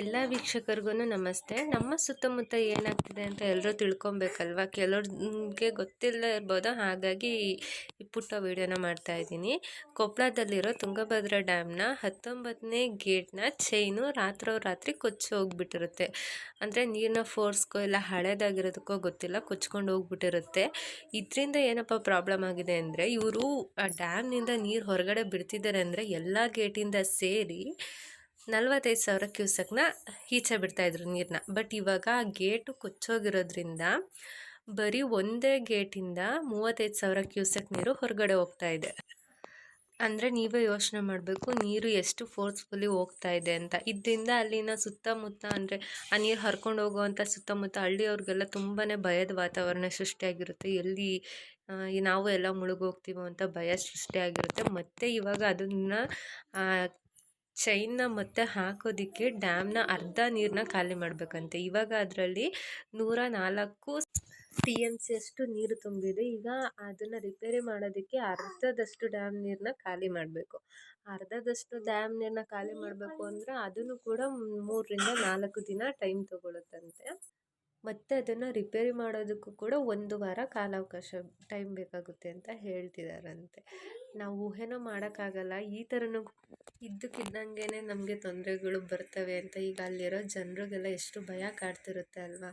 ಎಲ್ಲ ವೀಕ್ಷಕರಿಗೂ ನಮಸ್ತೆ. ನಮ್ಮ ಸುತ್ತಮುತ್ತ ಏನಾಗ್ತಿದೆ ಅಂತ ಎಲ್ಲರೂ ತಿಳ್ಕೊಬೇಕಲ್ವಾ? ಕೆಲವ್ರಿಗೆ ಗೊತ್ತಿಲ್ಲ ಇರ್ಬೋದು. ಹಾಗಾಗಿ ಈ ಪುಟ್ಟ ವೀಡಿಯೋನ ಮಾಡ್ತಾ ಇದ್ದೀನಿ. ಕೊಪ್ಪಳದಲ್ಲಿರೋ ತುಂಗಭದ್ರಾ ಡ್ಯಾಮ್ನ ಹತ್ತೊಂಬತ್ತನೇ ಗೇಟ್ನ ಚೈನು ರಾತ್ರೋರಾತ್ರಿ ಕೊಚ್ಚಿ ಹೋಗ್ಬಿಟ್ಟಿರುತ್ತೆ. ಅಂದರೆ ನೀರಿನ ಫೋರ್ಸ್ಗೋ ಇಲ್ಲ ಹಳೇದಾಗಿರೋದಕ್ಕೋ ಗೊತ್ತಿಲ್ಲ, ಕೊಚ್ಕೊಂಡು ಹೋಗ್ಬಿಟ್ಟಿರುತ್ತೆ. ಇದರಿಂದ ಏನಪ್ಪ ಪ್ರಾಬ್ಲಮ್ ಆಗಿದೆ ಅಂದರೆ ಇವರು ಆ ಡ್ಯಾಮ್ನಿಂದ ನೀರು ಹೊರಗಡೆ ಬಿಡ್ತಿದ್ದಾರೆ ಅಂದರೆ ಎಲ್ಲ ಗೇಟಿಂದ ಸೇರಿ ನಲ್ವತ್ತೈದು ಸಾವಿರ ಕ್ಯೂಸೆಕ್ನ ಈಚೆ ಬಿಡ್ತಾಯಿದ್ರು ನೀರನ್ನ ಬಟ್ ಇವಾಗ ಆ ಗೇಟು ಕೊಚ್ಚೋಗಿರೋದ್ರಿಂದ ಬರೀ ಒಂದೇ ಗೇಟಿಂದ ಮೂವತ್ತೈದು ಸಾವಿರ ಕ್ಯೂಸೆಕ್ ನೀರು ಹೊರಗಡೆ ಹೋಗ್ತಾ ಇದೆ. ಅಂದರೆ ನೀವೇ ಯೋಚನೆ ಮಾಡಬೇಕು, ನೀರು ಎಷ್ಟು ಫೋರ್ಸ್ಫುಲಿ ಹೋಗ್ತಾ ಇದೆ ಅಂತ. ಇದರಿಂದ ಅಲ್ಲಿನ ಸುತ್ತಮುತ್ತ ಅಂದರೆ ಆ ನೀರು ಹರ್ಕೊಂಡು ಹೋಗುವಂಥ ಸುತ್ತಮುತ್ತ ಹಳ್ಳಿಯವ್ರಿಗೆಲ್ಲ ತುಂಬಾ ಭಯದ ವಾತಾವರಣ ಸೃಷ್ಟಿಯಾಗಿರುತ್ತೆ. ಎಲ್ಲಿ ನಾವು ಎಲ್ಲ ಮುಳುಗೋಗ್ತೀವೋ ಅಂತ ಭಯ ಸೃಷ್ಟಿಯಾಗಿರುತ್ತೆ. ಮತ್ತು ಇವಾಗ ಅದನ್ನು ಚೈನ್ನ ಮತ್ತೆ ಹಾಕೋದಕ್ಕೆ ಡ್ಯಾಮ್ನ ಅರ್ಧ ನೀರನ್ನ ಖಾಲಿ ಮಾಡಬೇಕಂತೆ. ಇವಾಗ ಅದರಲ್ಲಿ ನೂರ ನಾಲ್ಕು ಟಿ ಎಂ ಸಿ ಅಷ್ಟು ನೀರು ತುಂಬಿದೆ. ಈಗ ಅದನ್ನು ರಿಪೇರಿ ಮಾಡೋದಕ್ಕೆ ಅರ್ಧದಷ್ಟು ಡ್ಯಾಮ್ ನೀರನ್ನ ಖಾಲಿ ಮಾಡಬೇಕು. ಅರ್ಧದಷ್ಟು ಡ್ಯಾಮ್ ನೀರನ್ನ ಖಾಲಿ ಮಾಡಬೇಕು ಅಂದರೆ ಅದನ್ನು ಕೂಡ ಮೂರರಿಂದ ನಾಲ್ಕು ದಿನ ಟೈಮ್ ತೊಗೊಳುತ್ತಂತೆ ಮತ್ತು ಅದನ್ನು ರಿಪೇರಿ ಮಾಡೋದಕ್ಕೂ ಕೂಡ ಒಂದು ವಾರ ಕಾಲಾವಕಾಶ ಟೈಮ್ ಬೇಕಾಗುತ್ತೆ ಅಂತ ಹೇಳ್ತಿದ್ದಾರಂತೆ ನಾವು ಊಹೆನೂ ಮಾಡೋಕ್ಕಾಗಲ್ಲ. ಈ ಥರನೂ ಇದ್ದಕ್ಕಿದ್ದಂಗೆ ನಮಗೆ ತೊಂದರೆಗಳು ಬರ್ತವೆ ಅಂತ ಈಗ ಅಲ್ಲಿರೋ ಜನರಿಗೆಲ್ಲ ಎಷ್ಟು ಭಯ ಕಾಡ್ತಿರುತ್ತೆ ಅಲ್ವಾ?